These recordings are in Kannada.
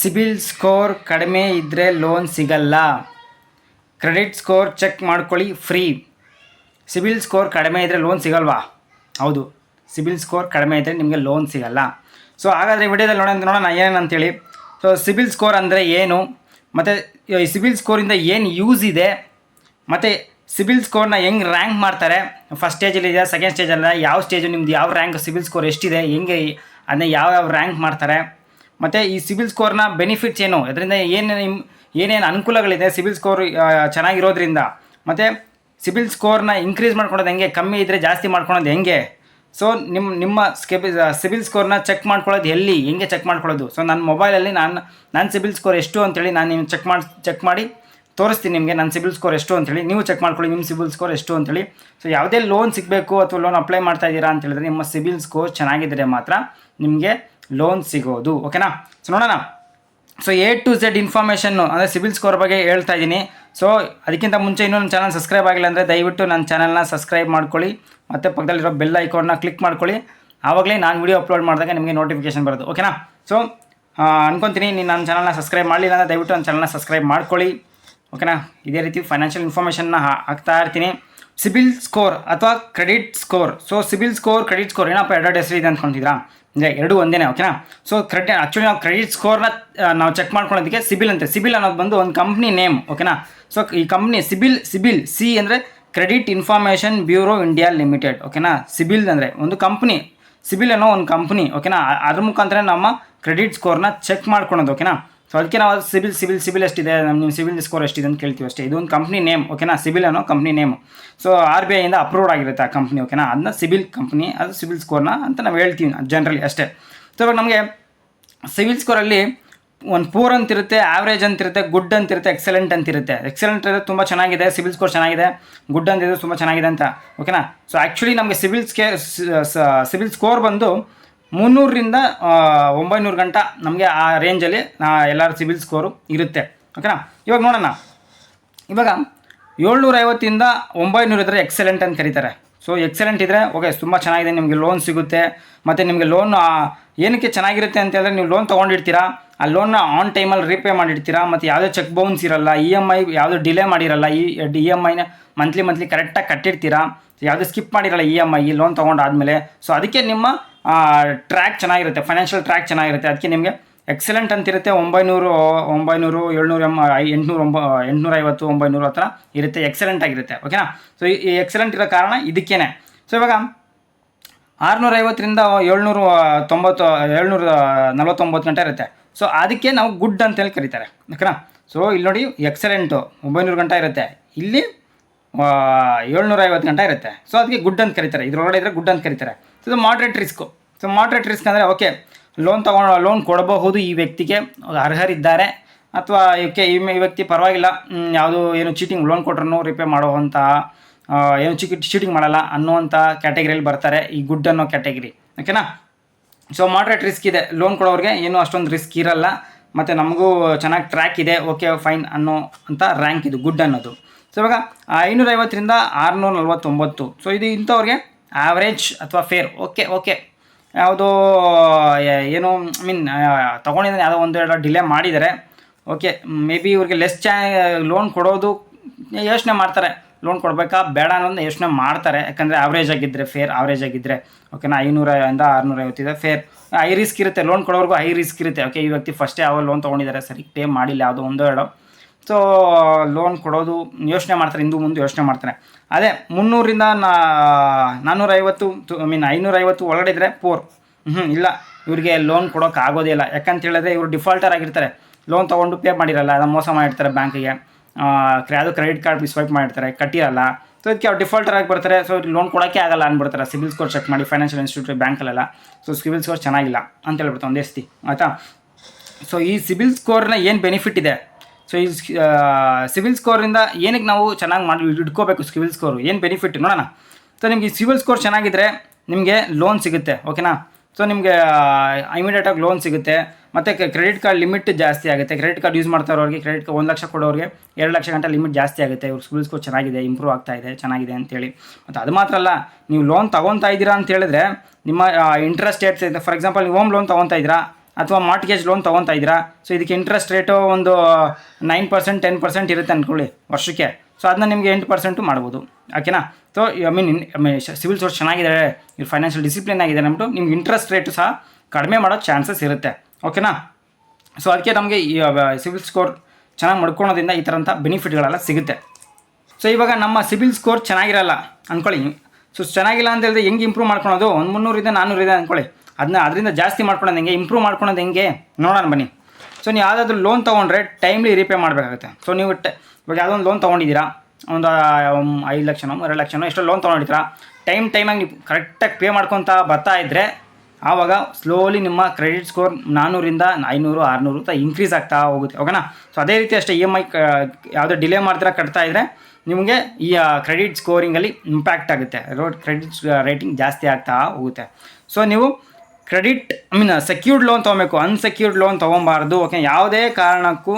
ಸಿಬಿಲ್ ಸ್ಕೋರ್ ಕಡಿಮೆ ಇದ್ದರೆ ಲೋನ್ ಸಿಗಲ್ಲ. ಕ್ರೆಡಿಟ್ ಸ್ಕೋರ್ ಚೆಕ್ ಮಾಡ್ಕೊಳ್ಳಿ ಫ್ರೀ. ಸಿಬಿಲ್ ಸ್ಕೋರ್ ಕಡಿಮೆ ಇದ್ದರೆ ಲೋನ್ ಸಿಗಲ್ವಾ? ಹೌದು, ಸಿಬಿಲ್ ಸ್ಕೋರ್ ಕಡಿಮೆ ಇದ್ದರೆ ನಿಮಗೆ ಲೋನ್ ಸಿಗಲ್ಲ. ಸೊ, ಹಾಗಾದರೆ ವಿಡಿಯೋದಲ್ಲಿ ನೋಡೋಣ ನೋಡೋಣ ಏನೇನು ಅಂತೇಳಿ ಸೊ, ಸಿಬಿಲ್ ಸ್ಕೋರ್ ಅಂದರೆ ಏನು? ಮತ್ತು, ಈ ಸಿಬಿಲ್ ಸ್ಕೋರಿಂದ ಏನು ಯೂಸ್ ಇದೆ? ಮತ್ತು, ಸಿಬಿಲ್ ಸ್ಕೋರ್ನ ಹೆಂಗೆ ರ್ಯಾಂಕ್ ಮಾಡ್ತಾರೆ? ಫಸ್ಟ್ ಸ್ಟೇಜಲ್ಲಿ ಇದೆ ಸೆಕೆಂಡ್ ಸ್ಟೇಜಲ್ಲ ಯಾವ ಸ್ಟೇಜು ನಿಮ್ದು ಯಾವ ರ್ಯಾಂಕ್ ಸಿಬಿಲ್ ಸ್ಕೋರ್ ಎಷ್ಟಿದೆ? ಹೆಂಗೆ ಅದನ್ನ ಯಾವ ಯಾವ ರ್ಯಾಂಕ್ ಮಾಡ್ತಾರೆ? ಮತ್ತು ಈ ಸಿಬಿಲ್ ಸ್ಕೋರ್ನ ಬೆನಿಫಿಟ್ಸ್ ಏನು? ಅದರಿಂದ ಏನೇನು ನಿಮ್ಮ ಏನೇನು ಅನುಕೂಲಗಳಿದೆ ಸಿಬಿಲ್ ಸ್ಕೋರ್ ಚೆನ್ನಾಗಿರೋದ್ರಿಂದ? ಮತ್ತು ಸಿಬಿಲ್ ಸ್ಕೋರ್ನ ಇನ್ಕ್ರೀಸ್ ಮಾಡ್ಕೊಳೋದು ಹೆಂಗೆ? ಕಮ್ಮಿ ಇದ್ದರೆ ಜಾಸ್ತಿ ಮಾಡ್ಕೊಳೋದು ಹೆಂಗೆ? ಸೊ ನಿಮ್ಮ ನಿಮ್ಮ ಸ್ಕೆಬಿ ಸಿಬಿಲ್ ಸ್ಕೋರ್ನ ಚೆಕ್ ಮಾಡ್ಕೊಳ್ಳೋದು ಎಲ್ಲಿ? ಹೆಂಗೆ ಚೆಕ್ ಮಾಡ್ಕೊಳ್ಳೋದು ಸೊ ನನ್ನ ಮೊಬೈಲಲ್ಲಿ ನಾನು ನನ್ನ ಸಿಬಿಲ್ ಸ್ಕೋರ್ ಎಷ್ಟು ಅಂತೇಳಿ ನಾನು ನಿಮ್ಗೆ ಚೆಕ್ ಮಾಡಿ ಚೆಕ್ ಮಾಡಿ ತೋರಿಸ್ತೀನಿ ನಿಮಗೆ ನನ್ನ ಸಿಬಿಲ್ ಸ್ಕೋರ್ ಎಷ್ಟು ಅಂತೇಳಿ. ನೀವು ಚೆಕ್ ಮಾಡ್ಕೊಳ್ಳಿ ನಿಮ್ಮ ಸಿಬಿಲ್ ಸ್ಕೋರ್ ಎಷ್ಟು ಅಂತೇಳಿ. ಸೊ ಯಾವುದೇ ಲೋನ್ ಸಿಗಬೇಕು ಅಥವಾ ಲೋನ್ ಅಪ್ಲೈ ಮಾಡ್ತಾ ಇದ್ದೀರಾ ಅಂತ ಹೇಳಿದ್ರೆ ನಿಮ್ಮ ಸಿಬಿಲ್ ಸ್ಕೋರ್ ಚೆನ್ನಾಗಿದ್ದರೆ ಮಾತ್ರ ನಿಮಗೆ ಲೋನ್ ಸಿಗೋದು ಓಕೆನಾ ಸೊ ನೋಡೋಣ. ಸೊ ಎ ಟು ಝೆಡ್ ಇನ್ಫಾರ್ಮೇಷನ್ನು ಅಂದರೆ ಸಿಬಿಲ್ ಸ್ಕೋರ್ ಬಗ್ಗೆ ಹೇಳ್ತಾ ಇದ್ದೀನಿ. ಸೊ ಅದಕ್ಕಿಂತ ಮುಂಚೆ ಇನ್ನೂ ನನ್ನ ಚಾನಲ್ ಸಬ್ಸ್ಕ್ರೈಬ್ ಆಗಿಲ್ಲ ಅಂದರೆ ದಯವಿಟ್ಟು ನನ್ನ ಚಾನಲ್ನ ಸಬ್ಸ್ಕ್ರೈಬ್ ಮಾಡ್ಕೊಳ್ಳಿ. ಮತ್ತು ಪಕ್ಕದಲ್ಲಿರೋ ಬೆಲ್ ಐಕಾನ್ನ ಕ್ಲಿಕ್ ಮಾಡ್ಕೊಳ್ಳಿ. ಆವಾಗಲೇ ನಾನು ವಿಡಿಯೋ ಅಪ್ಲೋಡ್ ಮಾಡಿದಾಗ ನಿಮಗೆ ನೋಟಿಫಿಕೇಶನ್ ಬರೋದು ಓಕೆನಾ ಸೊ ಅನ್ಕೊತೀನಿ, ನೀನು ನನ್ನ ಚಾನಲ್ನ ಸಬ್ಸ್ಕ್ರೈಬ್ ಮಾಡಲಿಲ್ಲ ಅಂದರೆ ದಯವಿಟ್ಟು ನನ್ನ ಚಾನಲ್ನ ಸಬ್ಸ್ಕ್ರೈಬ್ ಮಾಡ್ಕೊಳ್ಳಿ ಓಕೆನಾ ಇದೇ ರೀತಿ ಫೈನಾನ್ಷಿಯಲ್ ಇನ್ಫಾರ್ಮೇಷನ್ನ ಹಾಕ್ತಾ ಇರ್ತೀನಿ. ಸಿಬಿಲ್ ಸ್ಕೋರ್ ಅಥವಾ credit score so CIBIL score credit score ಏನಪ್ಪ ಎರಡು ಹೆಸರು ಇದೆ ಅಂದ್ಕೊಂಡಿದ್ರಾ ಅಂದರೆ ಎರಡು ಒಂದೇನೆ ಓಕೆನಾ ಸೊ ಕ್ರೆಡಿಟ್ ಆ್ಯಕ್ಚುಲಿ ನಾವು ಕ್ರೆಡಿಟ್ ಸ್ಕೋರ್ನ ನಾವು ಚೆಕ್ ಮಾಡ್ಕೊಳ್ಳೋದಕ್ಕೆ ಸಿಬಿಲ್ ಅಂತೆ. ಸಿಬಿಲ್ ಅನ್ನೋದು ಬಂದು ಒಂದು ಕಂಪ್ನಿ ನೇಮ್ ಓಕೆನಾ ಸೊ ಈ ಕಂಪ್ನಿ ಸಿಬಿಲ್ ಸಿಬಿಲ್ ಸಿ ಅಂದರೆ credit information bureau India limited ಓಕೆನಾ ಸಿಬಿಲ್ ಅಂದರೆ ಒಂದು ಕಂಪ್ನಿ ಸಿಬಿಲ್ ಅನ್ನೋ ಒಂದು ಕಂಪ್ನಿ ಓಕೆನಾ ಅದ್ರ ಮುಖಾಂತರ ನಮ್ಮ ಕ್ರೆಡಿಟ್ ಸ್ಕೋರ್ನ ಚೆಕ್ ಮಾಡ್ಕೊಳೋದು ಓಕೆನಾ ಸೊ ಅದಕ್ಕೆ ನಾವು ಸಿಬಿಲ್ ಸಿಬಿಲ್ ಸಿಬಿಲ್ ಎಷ್ಟಿದೆ ನಮ್ಮ ನಿಮ್ಮ ಸಿಬಿಲ್ ಸ್ಕೋರ್ ಎಷ್ಟಿದೆ ಅಂತ ಕೇಳ್ತೀವಿ ಅಷ್ಟೇ. ಇದೊಂದು ಕಂಪ್ನಿ ನೇಮ್, ಓಕೆನಾ? ಸಿಬಿಲ್ ಅನ್ನೋ company name. So R B ಐಯಿಂದ approved ಆಗಿರುತ್ತೆ ಆ ಕಂಪ್ನಿ, ಓಕೆನಾ? ಅದನ್ನ ಸಿಬಿಲ್ ಕಂಪ್ನಿ, ಅದು ಸಿಬಿಲ್ ಸ್ಕೋರ್ನ ಅಂತ ನಾವು ಹೇಳ್ತೀವಿ ಜನರಲಿ ಅಷ್ಟೇ. ಸೊ ಇವಾಗ ನಮಗೆ ಸಿವಿಲ್ ಸ್ಕೋರಲ್ಲಿ ಒಂದು ಪೂರ್ ಅಂತಿರುತ್ತೆ ಆವ್ರೇಜ್ ಅಂತಿರುತ್ತೆ ಗುಡ್ ಅಂತಿರುತ್ತೆ ಎಕ್ಸಲೆಂಟ್ ಅಂತಿರುತ್ತೆ. ಎಕ್ಸಲೆಂಟ್ ಇರೋದು ತುಂಬ ಚೆನ್ನಾಗಿದೆ ಸಿವಿಲ್ ಸ್ಕೋರ್ ಚೆನ್ನಾಗಿದೆ ಗುಡ್ ಅಂತಿರೋದು ತುಂಬ ಚೆನ್ನಾಗಿದೆ ಅಂತ, ಓಕೆನಾ? ಸೊ ಆ್ಯಕ್ಚುಲಿ ನಮಗೆ ಸಿವಿಲ್ ಸ್ಕೇ ಸಿವಿಲ್ ಸ್ಕೋರ್ ಬಂದು ಮುನ್ನೂರರಿಂದ ಒಂಬೈನೂರು ಗಂಟ ನಮಗೆ ಆ ರೇಂಜಲ್ಲಿ ಎಲ್ಲರ ಸಿಬಿಲ್ ಸ್ಕೋರು ಇರುತ್ತೆ. ಓಕೆನಾ ಇವಾಗ ನೋಡೋಣ. ಇವಾಗ ಏಳ್ನೂರ ಐವತ್ತಿಂದ ಒಂಬೈನೂರು ಇದ್ದರೆ ಎಕ್ಸಲೆಂಟ್ ಅಂತ ಕರೀತಾರೆ. ಸೊ ಎಕ್ಸಲೆಂಟ್ ಇದ್ದರೆ ಓಕೆ ತುಂಬ ಚೆನ್ನಾಗಿದೆ, ನಿಮಗೆ ಲೋನ್ ಸಿಗುತ್ತೆ. ಮತ್ತು ನಿಮಗೆ ಲೋನ್ ಏನಕ್ಕೆ ಚೆನ್ನಾಗಿರುತ್ತೆ ಅಂತ ಹೇಳಿದ್ರೆ ನೀವು ಲೋನ್ ತೊಗೊಂಡಿರ್ತೀರಾ, ಆ ಲೋನ್ನ ಆನ್ ಟೈಮಲ್ಲಿ ರೀಪೇ ಮಾಡಿರ್ತೀರಾ, ಮತ್ತು ಯಾವುದೇ ಚೆಕ್ ಬೌನ್ಸ್ ಇರಲ್ಲ ಇ ಎಂ ಐ ಯಾವುದೂ ಡಿಲೇ ಮಾಡಿರಲ್ಲ, ಈ ಇ ಎಂ ಐನ ಮಂತ್ಲಿ ಮಂತ್ಲಿ ಕರೆಕ್ಟಾಗಿ ಕಟ್ಟಿರ್ತೀರಾ, ಯಾವುದೇ ಸ್ಕಿಪ್ ಮಾಡಿರಲ್ಲ ಇ ಎಂ ಐ ಈ ಲೋನ್ ತೊಗೊಂಡಾದ್ಮೇಲೆ. ಸೊ ಅದಕ್ಕೆ ನಿಮ್ಮ ಟ್ರ್ಯಾಕ್ ಚೆನ್ನಾಗಿರುತ್ತೆ ಫೈನಾನ್ಷಿಯಲ್ ಟ್ರ್ಯಾಕ್ ಚೆನ್ನಾಗಿರುತ್ತೆ. ಅದಕ್ಕೆ ನಿಮಗೆ ಎಕ್ಸಲೆಂಟ್ ಅಂತಿರುತ್ತೆ. ಒಂಬೈನೂರು ಒಂಬೈನೂರು, ಏಳ್ನೂರು ಎಂ ಎಂಟುನೂರು ಒಂಬ ಎಂಟುನೂರ ಐವತ್ತು ಒಂಬೈನೂರು ಹತ್ರ ಇರುತ್ತೆ ಎಕ್ಸಲೆಂಟ್ ಆಗಿರುತ್ತೆ ಓಕೆನಾ ಸೊ ಈ ಎಕ್ಸಲೆಂಟ್ ಇರೋ ಕಾರಣ ಇದಕ್ಕೇನೆ. ಸೊ ಇವಾಗ ಆರುನೂರೈವತ್ತರಿಂದ ಏಳ್ನೂರು, ತೊಂಬತ್ತು, ಏಳ್ನೂರ ನಲವತ್ತೊಂಬತ್ತು ಗಂಟೆ ಇರುತ್ತೆ. ಸೊ ಅದಕ್ಕೆ ನಾವು ಗುಡ್ ಅಂತೇಳಿ ಕರೀತಾರೆ ಓಕೆನಾ ಸೊ ಇಲ್ಲಿ ನೋಡಿ ಎಕ್ಸಲೆಂಟು ಒಂಬೈನೂರು ಗಂಟೆ ಇರುತ್ತೆ. ಇಲ್ಲಿ ಏಳ್ನೂರ ಐವತ್ತು ಗಂಟೆ ಇರುತ್ತೆ. ಸೊ ಅದಕ್ಕೆ ಗುಡ್ ಅಂತ ಕರೀತಾರೆ. ಇದ್ರೊಳಗಡೆ ಇದ್ದರೆ ಗುಡ್ ಅಂತ ಕರೀತಾರೆ. ಇದು moderate risk so moderate risk ಅಂದರೆ ಓಕೆ ಲೋನ್ ತೊಗೊಂಡು ಲೋನ್ ಕೊಡಬಹುದು ಈ ವ್ಯಕ್ತಿಗೆ. ಅರ್ಹರಿದ್ದಾರೆ. ಅಥವಾ ಇವಕ್ಕೆ ಈ ವ್ಯಕ್ತಿ ಪರವಾಗಿಲ್ಲ. ಯಾವುದು ಏನು ಚೀಟಿಂಗ್ ಲೋನ್ ಕೊಟ್ರೂ ರಿಪೇ ಮಾಡುವಂಥ ಏನು ಚಿಕ್ ಚೀಟಿಂಗ್ ಮಾಡಲ್ಲ ಅನ್ನುವಂಥ ಕ್ಯಾಟಗರಿಯಲ್ಲಿ ಬರ್ತಾರೆ ಈ ಗುಡ್ ಅನ್ನೋ ಕ್ಯಾಟಗರಿ ಓಕೆನಾ ಸೊ ಮಾಡ್ರೇಟ್ ರಿಸ್ಕ್ ಇದೆ. ಲೋನ್ ಕೊಡೋರಿಗೆ ಏನು ಅಷ್ಟೊಂದು ರಿಸ್ಕ್ ಇರಲ್ಲ. ಮತ್ತು ನಮಗೂ ಚೆನ್ನಾಗಿ ಟ್ರ್ಯಾಕ್ ಇದೆ. ಓಕೆ ಫೈನ್ ಅನ್ನೋ ಅಂತ ರ್ಯಾಂಕ್ ಇದು ಗುಡ್ ಅನ್ನೋದು. ಸೊ ಇವಾಗ ಐನೂರೈವತ್ತರಿಂದ ಆರುನೂರ ನಲ್ವತ್ತೊಂಬತ್ತು ಸೊ ಇದು ಇಂಥವ್ರಿಗೆ ಆವ್ರೇಜ್ ಅಥವಾ ಫೇರ್ ಓಕೆ ಓಕೆ ಯಾವುದೋ ಏನು ಐ ಮೀನ್ ತೊಗೊಂಡಿದ್ದಾನೆ, ಯಾವುದೋ ಒಂದು ಎರಡು ಡಿಲೇ ಮಾಡಿದ್ದಾರೆ. ಓಕೆ ಮೇ ಬಿ ಇವ್ರಿಗೆ ಲೆಸ್ ಚಾ ಲೋನ್ ಕೊಡೋದು, ಯೋಚನೆ ಮಾಡ್ತಾರೆ. ಲೋನ್ ಕೊಡಬೇಕಾ? ಬೇಡ ಅನ್ನೋದನ್ನ ಯೋಚನೆ ಮಾಡ್ತಾರೆ. ಯಾಕಂದರೆ ಆವ್ರೇಜ್ ಆಗಿದ್ದರೆ ಫೇರ್ ಆವ್ರೇಜ್ ಆಗಿದ್ದರೆ ಓಕೆನಾ ಐನೂರಿಂದ ಆರುನೂರ ಐವತ್ತಿದೆ ಫೇರ್ ಐ ರಿಸ್ಕ್ ಇರುತ್ತೆ ಲೋನ್ ಕೊಡೋರ್ಗೂ ಹೈ ರಿಸ್ಕ್ ಇರುತ್ತೆ. ಓಕೆ ಈ ವ್ಯಕ್ತಿ ಫಸ್ಟೇ ಯಾವ ಲೋನ್ ತೊಗೊಂಡಿದ್ದಾರೆ, ಸರಿ ಪೇ ಮಾಡಿಲ್ಲ, ಯಾವುದೋ ಒಂದೋ ಎರಡೋ. ಸೊ ಲೋನ್ ಕೊಡೋದು ಯೋಚನೆ ಮಾಡ್ತಾರೆ ಹಿಂದೂ ಮುಂದೆ ಯೋಚನೆ ಮಾಡ್ತಾರೆ. ಅದೇ ಮುನ್ನೂರಿಂದ ನಾನ್ನೂರೈವತ್ತು ಐ ಮೀನ್ ಐನೂರೈವತ್ತು ಒಳಗಡೆ ಇದ್ದರೆ ಪೋರ್ ಹ್ಞೂ ಇಲ್ಲ, ಇವರಿಗೆ ಲೋನ್ ಕೊಡೋಕೆ ಆಗೋದೇ ಇಲ್ಲ. ಯಾಕಂತ ಹೇಳಿದ್ರೆ ಇವರು ಡಿಫಾಲ್ಟರ್ ಆಗಿರ್ತಾರೆ. ಲೋನ್ ತೊಗೊಂಡು ಪೇ ಮಾಡಿರಲ್ಲ ಅದನ್ನು ಮೋಸ ಮಾಡಿರ್ತಾರೆ ಬ್ಯಾಂಕಿಗೆ ಯಾವುದು ಕ್ರೆಡಿಟ್ ಕಾರ್ಡ್ ಸ್ವೈಪ್ ಮಾಡಿರ್ತಾರೆ, ಕಟ್ಟಿರಲ್ಲ. ಸೊ ಇದಕ್ಕೆ ಅವ್ರು ಡಿಫಾಲ್ಟರ್ ಆಗಿ ಬರ್ತಾರೆ. ಸೊ ಲೋನ್ ಕೊಡೋಕ್ಕೆ ಆಗಲ್ಲ ಅಂದ್ಬಿಡ್ತಾರೆ. ಸಿಬಿಲ್ ಸ್ಕೋರ್ ಚೆಕ್ ಮಾಡಿ ಫೈನಾನ್ಷಿಯಲ್ ಇನ್ಸ್ಟಿಟ್ಯೂಟ್ ಬ್ಯಾಂಕಲ್ಲೆಲ್ಲ. ಸೊ ಸಿಬಿಲ್ ಸ್ಕೋರ್ ಚೆನ್ನಾಗಿಲ್ಲ ಅಂತ ಹೇಳ್ಬಿಡ್ತಾರೆ ಒಂದೇ ಸ್ಥಿತಿ. ಆಯಿತಾ? ಸೊ ಈ ಸಿಬಿಲ್ ಸ್ಕೋರ್ನ ಏನು ಬೆನಿಫಿಟ್ ಇದೆ? ಸೊ ಈ ಸಿವಿಲ್ ಸ್ಕೋರಿಂದ ಏನಕ್ಕೆ ನಾವು ಚೆನ್ನಾಗಿ ಮಾಡಿ ಇಟ್ಕೋಬೇಕು ಸಿವಿಲ್ ಸ್ಕೋರು ಏನು ಬೆನಿಫಿಟ್ ನೋಡೋಣ. ಸೊ ನಿಮಗೆ ಸಿವಿಲ್ ಸ್ಕೋರ್ ಚೆನ್ನಾಗಿದ್ದರೆ ನಿಮಗೆ ಲೋನ್ ಸಿಗುತ್ತೆ ಓಕೆನಾ ಸೊ ನಿಮಗೆ ಇಮಿಡಿಯೇಟಾಗಿ ಲೋನ್ ಸಿಗುತ್ತೆ. ಮತ್ತು ಕ್ರೆಡಿಟ್ ಕಾರ್ಡ್ ಲಿಮಿಟ್ ಜಾಸ್ತಿ ಆಗುತ್ತೆ. ಕ್ರೆಡಿಟ್ ಕಾರ್ಡ್ ಯೂಸ್ ಮಾಡ್ತಾ ಇರೋರಿಗೆ ಕ್ರೆಡಿಟ್ ಒಂದು ಲಕ್ಷ ಕೊಡೋರಿಗೆ ಎರಡು ಲಕ್ಷ ಗಂಟೆ ಲಿಮಿಟ್ ಜಾಸ್ತಿ ಆಗುತ್ತೆ. ಇವ್ರ ಸ್ಕೂಲ್ ಸ್ಕೋರ್ ಚೆನ್ನಾಗಿದೆ ಇಂಪ್ರೂವ್ ಆಗ್ತಾ ಇದೆ, ಚೆನ್ನಾಗಿದೆ ಅಂತೇಳಿ. ಮತ್ತು ಅದು ಮಾತ್ರ ಅಲ್ಲ, ನೀವು ಲೋನ್ ತೊಗೊತಾ ಇದ್ದೀರಾ ಅಂತ ಹೇಳಿದ್ರೆ ನಿಮ್ಮ ಇಂಟ್ರೆಸ್ಟ್ ರೇಟ್ಸ್ ಫಾರ್ ಎಕ್ಸಾಂಪಲ್ ನೀವು ಹೋಮ್ ಲೋನ್ ತೊಗೊತಾ ಇದ್ದೀರಾ ಅಥವಾ ಮಾರ್ಟ್ಗೇಜ್ ಲೋನ್ ತೊಗೊತಾ ಇದ್ದೀರಾ? ಸೊ ಇದಕ್ಕೆ ಇಂಟ್ರೆಸ್ಟ್ ರೇಟು ಒಂದು ನೈನ್ ಪರ್ಸೆಂಟ್ ಟೆನ್ ಪರ್ಸೆಂಟ್ ಇರುತ್ತೆ ಅಂದ್ಕೊಳ್ಳಿ ವರ್ಷಕ್ಕೆ. ಸೊ ಅದನ್ನ ನಿಮಗೆ ಎಂಟು ಪರ್ಸೆಂಟು ಮಾಡ್ಬೋದು. ಓಕೆನಾ? So I mean CIBIL source ಚೆನ್ನಾಗಿದ್ದಾರೆ ಇವ್ರು ಫೈನಾನ್ಷಿಯಲ್ ಡಿಸಿಪ್ಲಿನ್ ಆಗಿದೆ ಅಂದ್ಬಿಟ್ಟು ನಿಮ್ಗೆ ಇಂಟ್ರೆಸ್ಟ್ ರೇಟು ಸಹ ಕಡಿಮೆ ಮಾಡೋ ಚಾನ್ಸಸ್ ಇರುತ್ತೆ. ಓಕೆನಾ? ಸೊ ಅದಕ್ಕೆ ನಮಗೆ ಈ ಸಿವಿಲ್ ಸ್ಕೋರ್ ಚೆನ್ನಾಗಿ ಮಾಡ್ಕೊಳೋದ್ರಿಂದ ಈ ಥರಂಥ ಬೆನಿಫಿಟ್ಗಳೆಲ್ಲ ಸಿಗುತ್ತೆ. ಸೊ ಇವಾಗ ನಮ್ಮ ಸಿಬಿಲ್ ಸ್ಕೋರ್ ಚೆನ್ನಾಗಿರಲ್ಲ ಅಂದ್ಕೊಳ್ಳಿ ಸೊ ಚೆನ್ನಾಗಿಲ್ಲ ಅಂತ ಹೇಳಿದ್ರೆ ಹೆಂಗೆ ಇಂಪ್ರೂವ್ ಮಾಡ್ಕೊಳೋದು? ಒಂದು ಮುನ್ನೂರಿದೆ ನಾನ್ನೂರಿದೆ ಅಂದ್ಕೊಳ್ಳಿ ಅದನ್ನ ಅದರಿಂದ ಜಾಸ್ತಿ ಮಾಡ್ಕೊಳೋದು ಹೆಂಗೆ? ಇಂಪ್ರೂವ್ ಮಾಡ್ಕೊಳೋದು ಹೆಂಗೆ? ನೋಡೋಣ ಬನ್ನಿ. ಸೊ ನೀವು ಯಾವುದಾದ್ರೂ ಲೋನ್ ತೊಗೊಂಡ್ರೆ ಟೈಮ್ಲಿ ರೀಪೇ ಮಾಡಬೇಕಾಗುತ್ತೆ. ಸೊ ನೀವು ಇವಾಗ ಯಾವುದೋ ಒಂದು ಲೋನ್ ತೊಗೊಂಡಿದ್ದೀರಾ? ಒಂದು ಐದು ಲಕ್ಷನೋ, ಎರಡು ಲಕ್ಷನೋ, ಎಷ್ಟೋ ಲೋನ್ ತೊಗೊಂಡಿದ್ದೀರಾ? ಟೈಮ್ ಟೈಮಾಗಿ ನೀವು ಕರೆಕ್ಟಾಗಿ ಪೇ ಮಾಡ್ಕೊತಾ ಬರ್ತಾ ಇದ್ದರೆ ಆವಾಗ ಸ್ಲೋಲಿ ನಿಮ್ಮ ಕ್ರೆಡಿಟ್ ಸ್ಕೋರ್ ನಾನ್ನೂರಿಂದ ಐನೂರು, ಆರುನೂರು ಅಂತ ಇನ್ಕ್ರೀಸ್ ಆಗ್ತಾ ಹೋಗುತ್ತೆ. ಓಕೆನಾ ಸೊ ಅದೇ ರೀತಿ ಅಷ್ಟೇ ಇ ಎಂ ಐ ಯಾವುದೋ ಡಿಲೇ ಮಾಡ್ತೀರಾ, ಕಟ್ತಾ ಇದ್ದರೆ ನಿಮಗೆ ಈ ಕ್ರೆಡಿಟ್ ಸ್ಕೋರಿಂಗಲ್ಲಿ ಇಂಪ್ಯಾಕ್ಟ್ ಆಗುತ್ತೆ. ರೋಡ್ ಕ್ರೆಡಿಟ್ ರೇಟಿಂಗ್ ಜಾಸ್ತಿ ಆಗ್ತಾ ಹೋಗುತ್ತೆ. ಸೊ ನೀವು credit I mean secured loan ತೊಗೊಬೇಕು. ಅನ್ಸೆಕ್ಯೂರ್ಡ್ ಲೋನ್ ತೊಗೊಬಾರ್ದು ಓಕೆ ಯಾವುದೇ ಕಾರಣಕ್ಕೂ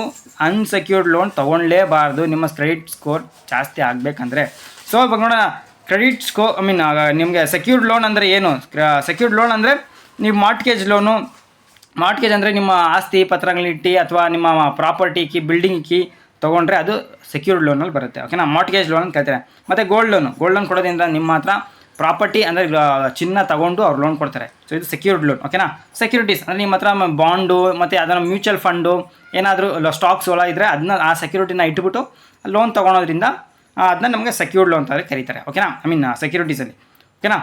ಅನ್ಸೆಕ್ಯೂರ್ಡ್ ಲೋನ್ ತೊಗೊಳ್ಳೇಬಾರ್ದು. ನಿಮ್ಮ ಕ್ರೆಡಿಟ್ ಸ್ಕೋರ್ ಜಾಸ್ತಿ ಆಗಬೇಕಂದ್ರೆ. ಸೊ ಇವಾಗ ನೋಡೋಣ ಕ್ರೆಡಿಟ್ ಸ್ಕೋ ಐ ಮೀನ್ ನಿಮಗೆ ಸೆಕ್ಯೂರ್ಡ್ ಲೋನ್ ಅಂದರೆ ಏನು? ಸೆಕ್ಯೂರ್ಡ್ ಲೋನ್ ಅಂದರೆ ನೀವು ಮಾರ್ಟ್ಗೇಜ್ ಲೋನು ಮಾರ್ಟ್ಗೇಜ್ ಅಂದರೆ ನಿಮ್ಮ ಆಸ್ತಿ ಪತ್ರಗಳಿಟ್ಟು ಅಥವಾ ನಿಮ್ಮ ಪ್ರಾಪರ್ಟಿ ಕಿ ಬಿಲ್ಡಿಂಗ್ ಕಿ ತೊಗೊಂಡ್ರೆ ಅದು ಸೆಕ್ಯೂರ್ಡ್ ಲೋನಲ್ಲಿ ಬರುತ್ತೆ ಓಕೆನಾ ಮಾರ್ಟ್ಗೇಜ್ ಲೋನ್ ಅಂತ ಕೇಳ್ತಾರೆ ಮತ್ತು ಗೋಲ್ಡ್ ಲೋನು ಗೋಲ್ಡ್ ಲೋನ್ ಕೊಡೋದ್ರಿಂದ ನಿಮ್ಮ ಹತ್ರ ಪ್ರಾಪರ್ಟಿ ಅಂದರೆ ಚಿನ್ನ ತಗೊಂಡು ಅವ್ರು ಲೋನ್ ಕೊಡ್ತಾರೆ. ಸೊ ಇದು ಸೆಕ್ಯೂರ್ಡ್ ಲೋನ್ ಓಕೆನಾ ಸೆಕ್ಯೂರಿಟೀಸ್ ಅಂದರೆ ನಿಮ್ಮ ಹತ್ರ ಬಾಂಡು ಮತ್ತು ಅದನ್ನು ಮ್ಯೂಚುವಲ್ ಫಂಡು ಏನಾದರೂ ಸ್ಟಾಕ್ಸ್ ಹೊಲ ಇದ್ದರೆ ಅದನ್ನ ಆ ಸೆಕ್ಯೂರಿಟಿನ ಇಟ್ಬಿಟ್ಟು ಲೋನ್ ತೊಗೊಳೋದ್ರಿಂದ ಅದನ್ನ ನಮಗೆ ಸೆಕ್ಯೂರ್ಡ್ ಲೋನ್ ಅಂತ ಕರೀತಾರೆ ಓಕೆನಾ ಐ ಮೀನ್ ಸೆಕ್ಯೂರಿಟೀಸಲ್ಲಿ ಓಕೆನಾ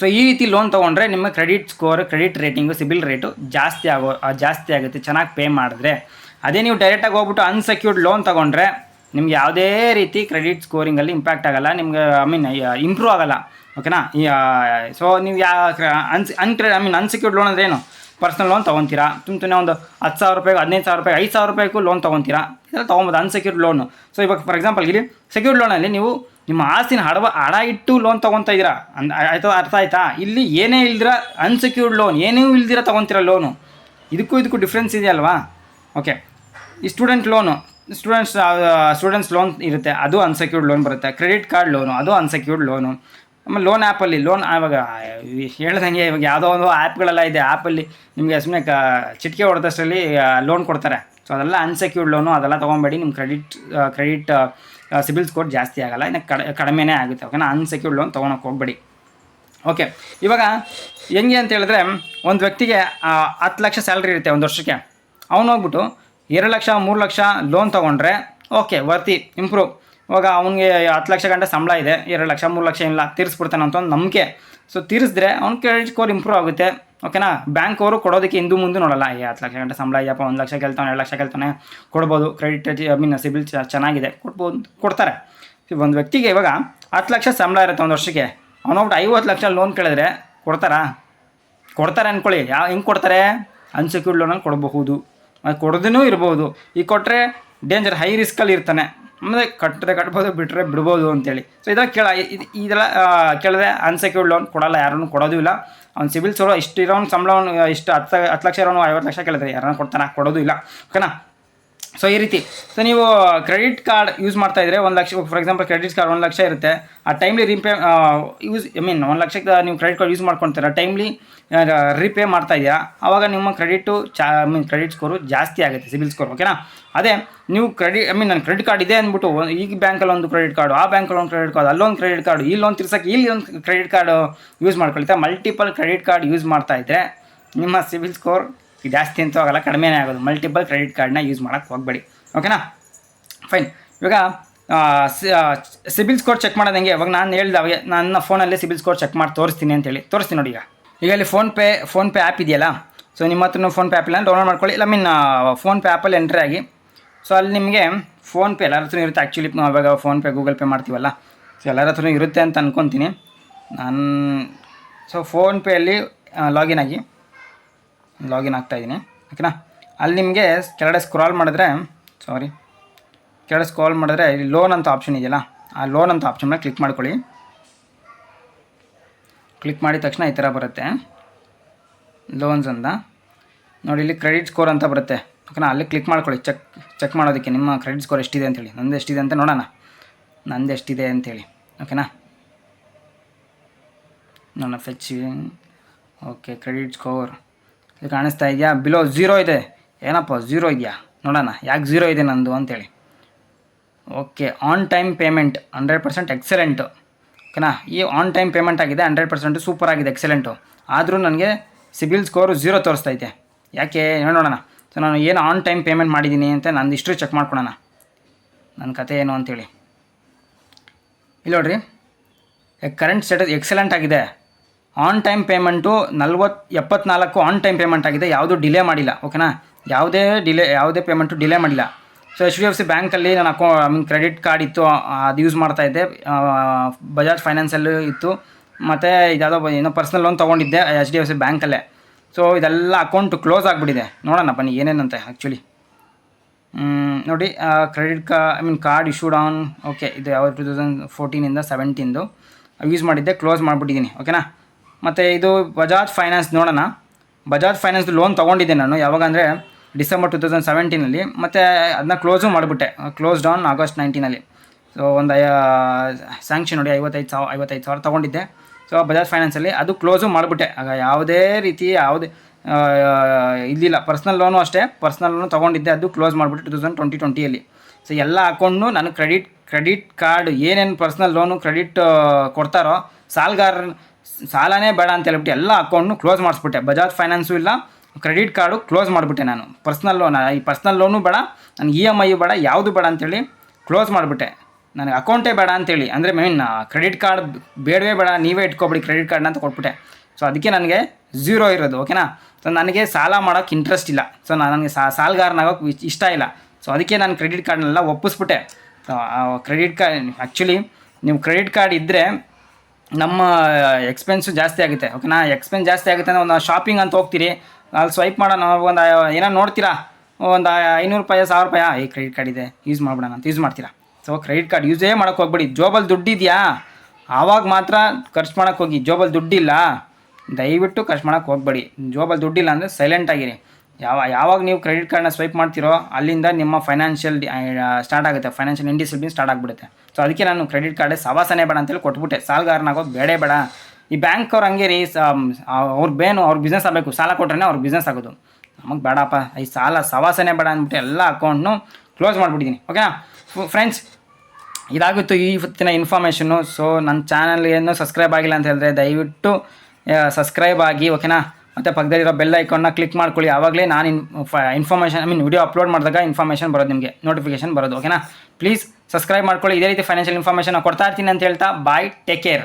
ಸೊ ಈ ರೀತಿ ಲೋನ್ ತೊಗೊಂಡ್ರೆ ನಿಮ್ಮ credit score credit rating CIBIL rate ಜಾಸ್ತಿ ಆಗೋ ಜಾಸ್ತಿ ಆಗುತ್ತೆ, ಚೆನ್ನಾಗಿ ಪೇ ಮಾಡಿದ್ರೆ. ಅದೇ ನೀವು ಡೈರೆಕ್ಟಾಗಿ ಹೋಗ್ಬಿಟ್ಟು ಅನ್ಸೆಕ್ಯೂರ್ಡ್ ಲೋನ್ ತೊಗೊಂಡ್ರೆ ನಿಮ್ಗೆ ಯಾವುದೇ ರೀತಿ ಕ್ರೆಡಿಟ್ ಸ್ಕೋರಿಂಗಲ್ಲಿ ಇಂಪ್ಯಾಕ್ಟ್ ಆಗಲ್ಲ, ನಿಮ್ಗೆ ಐ ಮೀನ್ ಇಂಪ್ರೂವ್ ಆಗಲ್ಲ ಓಕೆನಾ ಸೊ ನೀವು ಯಾ ಅನ್ಸ್ ಅನ್ಕ್ರೆ ಐ ಮೀನ್ ಅನ್ಸೆಕ್ಯೂರ್ಡ್ ಲೋನ್ ಅಂದ್ರೆ ಏನು? ಪರ್ಸ್ನಲ್ ಲೋನ್ ತೊಗೊತೀರಾ? ತುಂಬ ತುಂಬ ಒಂದು ಹತ್ತು ಸಾವಿರ ರೂಪಾಯಿ ಹದಿನೈದು ಸಾವಿರ ರೂಪಾಯಿ ಐದು ಸಾವಿರ ರೂಪಾಯಿಗೂ ಲೋನ್ ತೊಗೊತೀರಾ? ಇದೆಲ್ಲ ತೊಗೊಬೋದು ಅನ್ಸೆಕ್ಯೂರ್ಡ್ ಲೋನು ಸೊ ಇವಾಗ ಫಾರ್ ಎಕ್ಸಾಂಪಲ್ ಇಲ್ಲಿ ಸೆಕ್ಯೂರ್ಡ್ ಲೋನಲ್ಲಿ ನೀವು ನಿಮ್ಮ ಆಸ್ತಿನ ಹಡವ ಹಡ ಇಟ್ಟು ಲೋನ್ ತೊಗೊತಾ ಇದ್ದೀರಾ? ಅಂದ ಆಯ್ತು, ಅರ್ಥ ಆಯ್ತಾ? ಇಲ್ಲಿ ಏನೇ ಇಲ್ದಿರ ಅನ್ಸೆಕ್ಯೂರ್ಡ್ ಲೋನ್ ಏನೇ ಇಲ್ದಿರ ತೊಗೊತೀರ ಲೋನು ಇದಕ್ಕೂ ಇದಕ್ಕೂ ಡಿಫ್ರೆನ್ಸ್ ಇದೆಯಲ್ವಾ? ಓಕೆ ಈ student loan students students loan ಇರುತ್ತೆ. ಅದು ಅನ್ಸೆಕ್ಯೂರ್ಡ್ ಲೋನ್ ಬರುತ್ತೆ. ಕ್ರೆಡಿಟ್ ಕಾರ್ಡ್ ಲೋನು ಅದು ಅನ್ಸೆಕ್ಯೂರ್ಡ್ ಲೋನು ಆಮೇಲೆ ಲೋನ್ ಆ್ಯಪಲ್ಲಿ ಲೋನ್ ಇವಾಗ ಹೇಳ್ದಂಗೆ ಇವಾಗ ಯಾವುದೋ ಒಂದು ಆ್ಯಪ್ಗಳೆಲ್ಲ ಇದೆ. ಆ್ಯಪಲ್ಲಿ ನಿಮಗೆ ಸುಮ್ಮನೆ ಕ, ಚಿಟಿಕೆ ಹೊಡೆದಷ್ಟರಲ್ಲಿ ಲೋನ್ ಕೊಡ್ತಾರೆ. ಸೊ ಅದೆಲ್ಲ ಅನ್ಸೆಕ್ಯೂರ್ಡ್ ಲೋನು ಅದೆಲ್ಲ ತೊಗೊಬೇಡಿ. ನಿಮ್ಮ ಕ್ರೆಡಿಟ್ ಕ್ರೆಡಿಟ್ ಸಿಬಿಲ್ ಸ್ಕೋರ್ ಜಾಸ್ತಿ ಆಗಲ್ಲ. ಇನ್ನು ಕಡ, ಕಡಿಮೆನೇ ಆಗುತ್ತೆ. ಓಕೆನಾ ಅನ್ಸೆಕ್ಯೂರ್ಡ್ ಲೋನ್ ತೊಗೊಳಕ್ಕೆ ಹೋಗ್ಬೇಡಿ. ಓಕೆ ಇವಾಗ ಹೆಂಗೆ ಅಂತ ಹೇಳಿದ್ರೆ, ಒಂದು ವ್ಯಕ್ತಿಗೆ ಹತ್ತು ಲಕ್ಷ ಸ್ಯಾಲ್ರಿ ಇರುತ್ತೆ ಒಂದು ವರ್ಷಕ್ಕೆ. ಅವನು ಹೋಗ್ಬಿಟ್ಟು ಎರಡು ಲಕ್ಷ, ಮೂರು ಲಕ್ಷ ಲೋನ್ ತೊಗೊಂಡ್ರೆ ಓಕೆ ವರ್ತಿ ಇಂಪ್ರೂವ್ ಇವಾಗ ಅವನಿಗೆ ಹತ್ತು ಲಕ್ಷ ಗಂಟೆ ಸಂಬಳ ಇದೆ, ಎರಡು ಲಕ್ಷ, ಮೂರು ಲಕ್ಷ ಇಲ್ಲ ತೀರಿಸ್ಬಿಡ್ತಾನೆ ಅಂತ ಒಂದು ನಂಬಿಕೆ. ಸೊ ತೀರಿಸಿದ್ರೆ ಅವ್ನ ಕ್ರೆಡಿಟ್ ಸ್ಕೋರ್ ಇಂಪ್ರೂವ್ ಆಗುತ್ತೆ ಓಕೆನಾ ಬ್ಯಾಂಕ್ ಅವರು ಕೊಡೋದಕ್ಕೆ ಹಿಂದೂ ಮುಂದೆ ನೋಡಲ್ಲ ಈ ಹತ್ತು ಲಕ್ಷ ಗಂಟೆ ಸಂಬಳ ಇದೆಯಪ್ಪ, ಒಂದು ಲಕ್ಷ ಗೆಲ್ತಾನೆ, ಎರಡು ಲಕ್ಷ ಗೆಲ್ತಾನೆ, ಕೊಡ್ಬೋದು ಕ್ರೆಡಿಟ್ ಐ ಮೀನ್ ಸಿಬಿಲ್ ಚೆನ್ನಾಗಿದೆ, ಕೊಡ್ಬೋದು, ಕೊಡ್ತಾರೆ. ಒಂದು ವ್ಯಕ್ತಿಗೆ ಇವಾಗ ಹತ್ತು ಲಕ್ಷ ಸಂಬಳ ಇರುತ್ತೆ ಒಂದು ವರ್ಷಕ್ಕೆ ಅವನೊಬ್ಬಿಟ್ಟು ಐವತ್ತು ಲಕ್ಷ ಲೋನ್ ಕೇಳಿದ್ರೆ ಕೊಡ್ತಾರಾ? ಕೊಡ್ತಾರೆ ಅಂದ್ಕೊಳ್ಳಿ ಯಾವ ಹೆಂಗೆ ಕೊಡ್ತಾರೆ? ಅನ್ಸೆಕ್ಯೂರ್ಡ್ ಲೋನಲ್ಲಿ ಕೊಡಬಹುದು. ಅದು ಕೊಡೋದೂ ಇರ್ಬೋದು. ಈಗ ಕೊಟ್ಟರೆ ಡೇಂಜರ್ ಹೈ ರಿಸ್ಕಲ್ಲಿ ಇರ್ತಾನೆ. ಆಮೇಲೆ ಕಟ್ಟರೆ ಕಟ್ಬೋದು ಬಿಟ್ಟರೆ ಬಿಡ್ಬೋದು ಅಂತೇಳಿ. ಸೊ ಇದೆಲ್ಲ ಕೇಳ ಇದು ಇದೆಲ್ಲ ಕೇಳಿದೆ ಕೇಳಿದ್ರೆ ಅನ್ಸೆಕ್ಯೂರ್ಡ್ ಲೋನ್ ಕೊಡಲ್ಲ, ಯಾರನ್ನು ಕೊಡೋದು ಇಲ್ಲ. ಅವ್ನು ಸಿಬಿಲ್ ಸೋರೋ ಇಷ್ಟು ಇರೋನು ಸಂಬಳವನ್ನು, ಇಷ್ಟು ಹತ್ತು ಹತ್ತು ಲಕ್ಷ ಇರೋನು ಐವತ್ತು ಲಕ್ಷ ಕೇಳಿದ್ರೆ ಯಾರನ್ನ ಕೊಡ್ತಾನೆ? ಕೊಡೋದು ಇಲ್ಲ. ಓಕೆನಾ? ಸೊ ಈ ರೀತಿ. ಸೊ ನೀವು ಕ್ರೆಡಿಟ್ ಕಾರ್ಡ್ ಯೂಸ್ ಮಾಡ್ತಾ ಇದ್ರೆ ಒಂದು lakh for example credit card ಒಂದು ಲಕ್ಷ ಇರುತ್ತೆ. ಆ timely repay use I mean ಒಂದು ಲಕ್ಷಕ್ಕೆ ನೀವು ಕ್ರೆಡಿಟ್ ಕಾರ್ಡ್ ಯೂಸ್ ಮಾಡ್ಕೊತೀರ ಟೈಮ್ಲಿ ರೀಪೇ ಮಾಡ್ತಾ ಇದೆಯಾ? ಆವಾಗ ನಿಮ್ಮ ಕ್ರೆಡಿಟು ಚಾ ಐ ಮೀನ್ ಕ್ರೆಡಿಟ್ ಸ್ಕೋರು ಜಾಸ್ತಿ ಆಗುತ್ತೆ, ಸಿಬಿಲ್ ಸ್ಕೋರ್ ಓಕೆನಾ ಅದೇ, ನೀವು ಕ್ರೆಡಿಟ್ ಐ ಮೀನ್ ನನ್ನ ಕ್ರೆಡಿಟ್ ಕಾರ್ಡ್ ಇದೆ ಅಂದ್ಬಿಟ್ಟು ಈ ಬ್ಯಾಂಕಲ್ಲಿ ಒಂದು ಕ್ರೆಡಿಟ್ ಕಾರ್ಡು ಆ ಬ್ಯಾಂಕಲ್ಲಿ ಒಂದು ಕ್ರೆಡಿಟ್ ಕಾರ್ಡ್ ಅಲ್ಲೊಂದು ಕ್ರೆಡಿಟ್ ಕಾರ್ಡ್ ಈ ಲೋನ್ ಇಲ್ಲಿ ಒಂದು ಕ್ರೆಡಿಟ್ ಕಾರ್ಡ್ ಯೂಸ್ ಮಾಡ್ಕೊಳ್ತಾ ಮಲ್ಟಿಪಲ್ ಕ್ರೆಡಿಟ್ ಕಾರ್ಡ್ ಯೂಸ್ ಮಾಡ್ತಾ ಇದ್ದರೆ ನಿಮ್ಮ ಸಿಬಿಲ್ ಸ್ಕೋರ್ ಜಾಸ್ತಿ ಅಂತೂ ಆಗಲ್ಲ, ಕಡಿಮೆನೇ ಆಗೋದು. ಮಲ್ಟಿಪಲ್ ಕ್ರೆಡಿಟ್ ಕಾರ್ಡ್ನ ಯೂಸ್ ಮಾಡೋಕ್ಕೆ ಹೋಗಬೇಡಿ. ಓಕೆನಾ ಫೈನ್ ಇವಾಗ ಸಿಬಿಲ್ ಸ್ಕೋರ್ ಚೆಕ್ ಮಾಡೋದು ಹೆಂಗೆ ಇವಾಗ ನಾನು ಹೇಳ್ದೆ, ಅವಾಗ ನನ್ನ ಫೋನಲ್ಲಿ ಸಿಬಿಲ್ ಸ್ಕೋರ್ ಚೆಕ್ ಮಾಡಿ ತೋರಿಸ್ತೀನಿ ಅಂತೇಳಿ ತೋರಿಸ್ತೀನಿ ನೋಡಿ ಈಗ. ಈಗ ಇಲ್ಲಿ ಫೋನ್ಪೇ ಫೋನ್ಪೇ ಆ್ಯಪ್ ಇದೆಯಲ್ಲ? ಸೊ ನಿಮ್ಮ ಫೋನ್ ಫೋನ್ಪೇ ಆ್ಯಪ್ ಇಲ್ಲ ಡೌನ್ಲೋಡ್ ಮಾಡ್ಕೊಳ್ಳಿ. ಇಲ್ಲ ಮೀನ್ ಫೋನ್ಪೇ ಆ್ಯಪಲ್ಲಿ ಎಂಟ್ರಿ ಆಗಿ. ಸೊ ಅಲ್ಲಿ ನಿಮಗೆ ಫೋನ್ಪೇ ಎಲ್ಲರ ಹತ್ರ ಇರುತ್ತೆ. ಆ್ಯಕ್ಚುಲಿ ಇವಾಗ ಫೋನ್ಪೇ ಗೂಗಲ್ ಪೇ ಮಾಡ್ತೀವಲ್ಲ? ಸೊ ಎಲ್ಲರ ಹತ್ರ ಇರುತ್ತೆ ಅಂತ ಅನ್ಕೊತೀನಿ. ನಾನು ಸೊ ಫೋನ್ಪೇಯಲ್ಲಿ ಲಾಗಿನ್ ಆಗಿ. ಲಾಗಿನ್ ಆಗ್ತಾ ಇದ್ದೀನಿ ಓಕೆನಾ? ಅಲ್ಲಿ ನಿಮಗೆ ಕೆಳಗಡೆ ಸ್ಕ್ರಾಲ್ ಮಾಡಿದ್ರೆ ಸಾರಿ ಕೆಳಗಡೆ ಸ್ಕ್ರಾಲ್ ಮಾಡಿದ್ರೆ ಇಲ್ಲಿ ಲೋನ್ ಅಂತ ಆಪ್ಷನ್ ಇದೆಯಲ್ಲ, ಆ ಲೋನ್ ಅಂತ ಆಪ್ಷನ್ನ ಕ್ಲಿಕ್ ಮಾಡ್ಕೊಳ್ಳಿ. ಕ್ಲಿಕ್ ಮಾಡಿದ ತಕ್ಷಣ ಈ ಥರ ಬರುತ್ತೆ. ಲೋನ್ಸ್ ಅಂತ. ನೋಡಿ, ಇಲ್ಲಿ ಕ್ರೆಡಿಟ್ ಸ್ಕೋರ್ ಅಂತ ಬರುತ್ತೆ. ಓಕೆನಾ? ಅಲ್ಲಿ ಕ್ಲಿಕ್ ಮಾಡ್ಕೊಳ್ಳಿ ಚೆಕ್ ಚೆಕ್ ಮಾಡೋದಕ್ಕೆ. ನಿಮ್ಮ ಕ್ರೆಡಿಟ್ ಸ್ಕೋರ್ ಎಷ್ಟಿದೆ ಅಂತೇಳಿ ನಂದು ಎಷ್ಟಿದೆ ಅಂತ ನೋಡೋಣ. ನಂದು ಎಷ್ಟಿದೆ ಅಂತೇಳಿ ಓಕೆನಾ? ನೋಡೋಣ ಫೆಚ್ ಓಕೆ ಕ್ರೆಡಿಟ್ ಸ್ಕೋರ್ ಇದು ಕಾಣಿಸ್ತಾ ಇದೆಯಾ? ಬಿಲೋ ಝೀರೋ ಇದೆ. ಏನಪ್ಪ ಝೀರೋ ಇದೆಯಾ? ನೋಡೋಣ, ಯಾಕೆ ಝೀರೋ ಇದೆ ನಂದು ಅಂತೇಳಿ. Okay on time payment hundred percent excellent ಓಕೆನಾ ಈ ಆನ್ ಟೈಮ್ ಪೇಮೆಂಟ್ ಆಗಿದೆ ಹಂಡ್ರೆಡ್ ಪರ್ಸೆಂಟು ಸೂಪರ್ ಆಗಿದೆ ಎಕ್ಸಲೆಂಟು ಆದರೂ ನನಗೆ ಸಿಬಿಲ್ ಸ್ಕೋರು ಝೀರೋ ತೋರಿಸ್ತೈತೆ. ಯಾಕೆ? ನೋಡೋಣ. ಸೊ ನಾನು ಏನು ಆನ್ ಟೈಮ್ ಪೇಮೆಂಟ್ ಮಾಡಿದ್ದೀನಿ ಅಂತ ನಂದು ಇಷ್ಟು ಚೆಕ್ ಮಾಡ್ಕೊಳೋಣ. ನನ್ನ ಕತೆ ಏನು ಅಂತೇಳಿ. ಇಲ್ಲಿ ನೋಡ್ರಿ ಕರೆಂಟ್ ಸ್ಟೇಟಸ್ ಎಕ್ಸಲೆಂಟ್ ಆಗಿದೆ. ಆನ್ ಟೈಮ್ ಪೇಮೆಂಟು ನಲ್ವತ್ತು ಎಪ್ಪತ್ನಾಲ್ಕು ಆನ್ ಟೈಮ್ ಪೇಮೆಂಟ್ ಆಗಿದೆ. ಯಾವುದು ಡಿಲೇ ಮಾಡಿಲ್ಲ ಓಕೆನಾ ಯಾವುದೇ ಡಿಲೇ ಯಾವುದೇ ಪೇಮೆಂಟು ಡಿಲೇ ಮಾಡಿಲ್ಲ. So H D F C ಬ್ಯಾಂಕಲ್ಲಿ ನಾನು ಅಕೌ ಐ ಮೀನ್ ಕ್ರೆಡಿಟ್ ಕಾರ್ಡ್ ಇತ್ತು ಅದು ಯೂಸ್ ಮಾಡ್ತಾ ಇದ್ದೆ. ಬಜಾಜ್ ಫೈನಾನ್ಸಲ್ಲೂ ಇತ್ತು. ಮತ್ತು ಇದ್ಯಾವುದೋ ಏನೋ ಪರ್ಸ್ನಲ್ ಲೋನ್ ತೊಗೊಂಡಿದ್ದೆ ಎಚ್ ಡಿ ಎಫ್ ಸಿ ಬ್ಯಾಂಕಲ್ಲೇ ಸೊ ಇದೆಲ್ಲ ಅಕೌಂಟು ಕ್ಲೋಸ್ ಆಗಿಬಿಟ್ಟಿದೆ. ನೋಡೋಣ, ಬನ್ನಿ, ಏನೇನಂತೆ ಆ್ಯಕ್ಚುಲಿ ನೋಡಿ ಕ್ರೆಡಿಟ್ ಕಾ I mean card issued on okay ಇದು ಯಾವ ಟು ತೌಸಂಡ್ ಫೋರ್ಟೀನಿಂದ ಸೆವೆಂಟೀನ್ದು ಯೂಸ್ ಮಾಡಿದ್ದೆ ಕ್ಲೋಸ್ ಮಾಡಿಬಿಟ್ಟಿದ್ದೀನಿ ಓಕೆನಾ ಮತ್ತು ಇದು ಬಜಾಜ್ ಫೈನಾನ್ಸ್ ನೋಡೋಣ. ಬಜಾಜ್ ಫೈನಾನ್ಸ್ ಲೋನ್ ತೊಗೊಂಡಿದ್ದೆ ನಾನು ಯಾವಾಗ ಅಂದರೆ ಡಿಸೆಂಬರ್ ಟು ತೌಸಂಡ್ ಸೆವೆಂಟೀನಲ್ಲಿ ಮತ್ತು ಅದನ್ನ ಕ್ಲೋಸು ಮಾಡಿಬಿಟ್ಟೆ. ಕ್ಲೋಸ್ ಡೌನ್ ಆಗಸ್ಟ್ ನೈನ್ಟೀನಲ್ಲಿ ಸೊ ಒಂದು ಸ್ಯಾಂಕ್ಷನ್ ನೋಡಿ, ಐವತ್ತೈದು ಸಾವಿರ ಐವತ್ತೈದು ಸಾವಿರ ತೊಗೊಂಡಿದ್ದೆ. ಸೊ ಬಜಾಜ್ ಫೈನಾನ್ಸಲ್ಲಿ ಅದು ಕ್ಲೋಸು ಮಾಡಿಬಿಟ್ಟೆ. ಆಗ ಯಾವುದೇ ರೀತಿ ಯಾವುದೇ ಇಲ್ಲಿಲ್ಲ. ಪರ್ಸ್ನಲ್ ಲೋನು ಅಷ್ಟೇ. ಪರ್ಸ್ನಲ್ ಲೋನು ತೊಗೊಂಡಿದ್ದೆ. ಅದು ಕ್ಲೋಸ್ ಮಾಡಿಬಿಟ್ಟು ಟು ತೌಸಂಡ್ ಟ್ವೆಂಟಿ ಟ್ವೆಂಟಿಯಲ್ಲಿ ಸೊ ಎಲ್ಲ ಅಕೌಂಟ್ನು ನಾನು ಕ್ರೆಡಿಟ್ ಕ್ರೆಡಿಟ್ ಕಾರ್ಡ್ ಏನೇನು ಪರ್ಸ್ನಲ್ ಲೋನು ಕ್ರೆಡಿಟ್ ಕೊಡ್ತಾರೋ ಸಾಲಗಾರ ಸಾಲನೇ ಬೇಡ ಅಂತ ಹೇಳ್ಬಿಟ್ಟು ಎಲ್ಲ ಅಕೌಂಟ್ನು ಕ್ಲೋಸ್ ಮಾಡಿಸ್ಬಿಟ್ಟೆ. ಬಜಾಜ್ ಫೈನಾನ್ಸು ಇಲ್ಲ ಕ್ರೆಡಿಟ್ ಕಾರ್ಡು ಕ್ಲೋಸ್ ಮಾಡಿಬಿಟ್ಟೆ ನಾನು. ಪರ್ಸ್ನಲ್ ಲೋನ್ ಈ ಪರ್ಸ್ನಲ್ ಲೋನು ಬೇಡ, ನನಗೆ ಇ ಎಂ ಐ ಬೇಡ, ಯಾವುದು ಬೇಡ ಅಂತೇಳಿ ಕ್ಲೋಸ್ ಮಾಡಿಬಿಟ್ಟೆ. ನನಗೆ ಅಕೌಂಟೇ ಬೇಡ ಅಂತೇಳಿ ಅಂದರೆ ಮೀನ್ ಕ್ರೆಡಿಟ್ ಕಾರ್ಡ್ ಬೇಡವೇ ಬೇಡ, ನೀವೇ ಇಟ್ಕೊಬಿಡಿ ಕ್ರೆಡಿಟ್ ಕಾರ್ಡ್ನ ಅಂತ ಕೊಟ್ಬಿಟ್ಟೆ. ಸೊ ಅದಕ್ಕೆ ನನಗೆ ಝೀರೋ ಇರೋದು ಓಕೆನಾ ಸೊ ನನಗೆ ಸಾಲ ಮಾಡೋಕ್ಕೆ ಇಂಟ್ರೆಸ್ಟ್ ಇಲ್ಲ. ಸೊ ನನಗೆ ಸಾಲಗಾರನಾಗೋಕೆ ಇಷ್ಟ ಇಲ್ಲ. ಸೊ ಅದಕ್ಕೆ ನಾನು ಕ್ರೆಡಿಟ್ ಕಾರ್ಡ್ನೆಲ್ಲ ಒಪ್ಪಿಸ್ಬಿಟ್ಟೆ. ಕ್ರೆಡಿಟ್ ಕಾರ್ಡ್ ಆ್ಯಕ್ಚುಲಿ ನೀವು ಕ್ರೆಡಿಟ್ ಕಾರ್ಡ್ ಇದ್ದರೆ ನಮ್ಮ ಎಕ್ಸ್ಪೆನ್ಸು ಜಾಸ್ತಿ ಆಗುತ್ತೆ ಓಕೆನಾ ಎಕ್ಸ್ಪೆನ್ಸ್ ಜಾಸ್ತಿ ಆಗುತ್ತೆ ಅಂದರೆ ಒಂದು ಶಾಪಿಂಗ್ ಅಂತ ಹೋಗ್ತೀರಿ ಅಲ್ಲಿ ಸ್ವೈಪ್ ಮಾಡೋಣ ಒಂದು, ಏನೋ ನೋಡ್ತೀರಾ, ಒಂದು ಐನೂರು ರೂಪಾಯಿ, ಸಾವಿರ ರೂಪಾಯಿ ಈ ಕ್ರೆಡಿಟ್ ಕಾರ್ಡ್ ಇದೆ ಯೂಸ್ ಮಾಡ್ಬಿಡೋಣ ಅಂತ ಯೂಸ್ ಮಾಡ್ತೀರಾ. ಸೊ ಕ್ರೆಡಿಟ್ ಕಾರ್ಡ್ ಯೂಸೇ ಮಾಡೋಕ್ಕೆ ಹೋಗ್ಬೇಡಿ ಜೋಬಲ್ಲಿ ದುಡ್ಡಿದೆಯಾ? ಆವಾಗ ಮಾತ್ರ ಖರ್ಚು ಮಾಡೋಕ್ಕೆ ಹೋಗಿ ಜೋಬಲ್ಲಿ ದುಡ್ಡಿಲ್ಲ, ದಯವಿಟ್ಟು ಖರ್ಚು ಮಾಡೋಕ್ಕೆ ಹೋಗ್ಬೇಡಿ ಜೋಬಲ್ಲಿ ದುಡ್ಡಿಲ್ಲ ಅಂದರೆ ಸೈಲೆಂಟ್ ಆಗಿರಿ. ಯಾವ ಯಾವಾಗ ನೀವು ಕ್ರೆಡಿಟ್ ಕಾರ್ಡ್ನ ಸ್ವೈಪ್ ಮಾಡ್ತಿರೋ ಅಲ್ಲಿಂದ ನಿಮ್ಮ ಫೈನಾನ್ಷಿಯಲ್ ಸ್ಟಾರ್ಟ್ ಆಗುತ್ತೆ. ಫೈನಾನ್ಷಿಯಲ್ ಇಂಡಿಸಿಪ್ಲಿನ್ ಸ್ಟಾರ್ಟ್ ಆಗಿಬಿಡುತ್ತೆ. ಸೊ ಅದಕ್ಕೆ ನಾನು ಕ್ರೆಡಿಟ್ ಕಾರ್ಡ್ ಸವಾಸನೆ ಬೇಡ ಅಂತೇಳಿ ಕೊಟ್ಬಿಟ್ಟೆ. ಸಾಲಗಾರನಾಗೋ ಬೇಡೇ ಬೇಡ. ಈ ಬ್ಯಾಂಕ್ ಅವ್ರು ಹಂಗೆ ರೀ ಅವ್ರ ಬೇನು ಅವ್ರ ಬಿಸ್ನೆಸ್ ಆಗಬೇಕು. ಸಾಲ ಕೊಟ್ರೆ ಅವ್ರ ಬಿಸ್ನೆಸ್ ಆಗೋದು. ನಮಗೆ ಬೇಡಪ್ಪ. ಈ ಸಾಲ ಸವಾಸನೆ ಬೇಡ ಅಂದ್ಬಿಟ್ಟು ಎಲ್ಲ ಅಕೌಂಟ್ನು ಕ್ಲೋಸ್ ಮಾಡಿಬಿಟ್ಟಿದ್ದೀನಿ ಓಕೆನಾ? ಫ್ರೆಂಡ್ಸ್, ಇದಾಗಿತ್ತು ಈ ಹೊತ್ತಿನ ಇನ್ಫಾರ್ಮೇಷನ್ನು. ಸೊ ನನ್ನ ಚಾನಲ್ ಏನು ಸಬ್ಸ್ಕ್ರೈಬ್ ಆಗಿಲ್ಲ ಅಂತ ಹೇಳಿದ್ರೆ ದಯವಿಟ್ಟು ಸಬ್ಸ್ಕ್ರೈಬ್ ಆಗಿ, ಓಕೆನಾ? ಮತ್ತು ಪಕ್ಕದಲ್ಲಿರೋ ಬೆಲ್ ಐಕಾನ್ನ ಕ್ಲಿಕ್ ಮಾಡ್ಕೊಳ್ಳಿ. ಆವಾಗಲೇ ನಾನು in information I mean video upload ಮಾಡಿದಾಗ ಇನ್ಫಾರ್ಮೇಷನ್ ಬರೋದು ನಿಮಗೆ ನೋಟಿಫಿಕೇಶನ್ ಬರೋದು ಓಕೆನಾ ಪ್ಲೀಸ್ ಸಬ್ಸ್ಕ್ರೈಬ್ ಮಾಡ್ಕೊಳ್ಳಿ. ಇದೇ ರೀತಿ ಫೈನಾನ್ಷಿಯಲ್ ಇನ್ಫಾರ್ಮೇಷನ್ ಕೊಡ್ತಾ ಇರ್ತೀನಿ ಅಂತ ಹೇಳ್ತಾ ಬಾಯ್ ಟೇಕ್ ಕೇರ್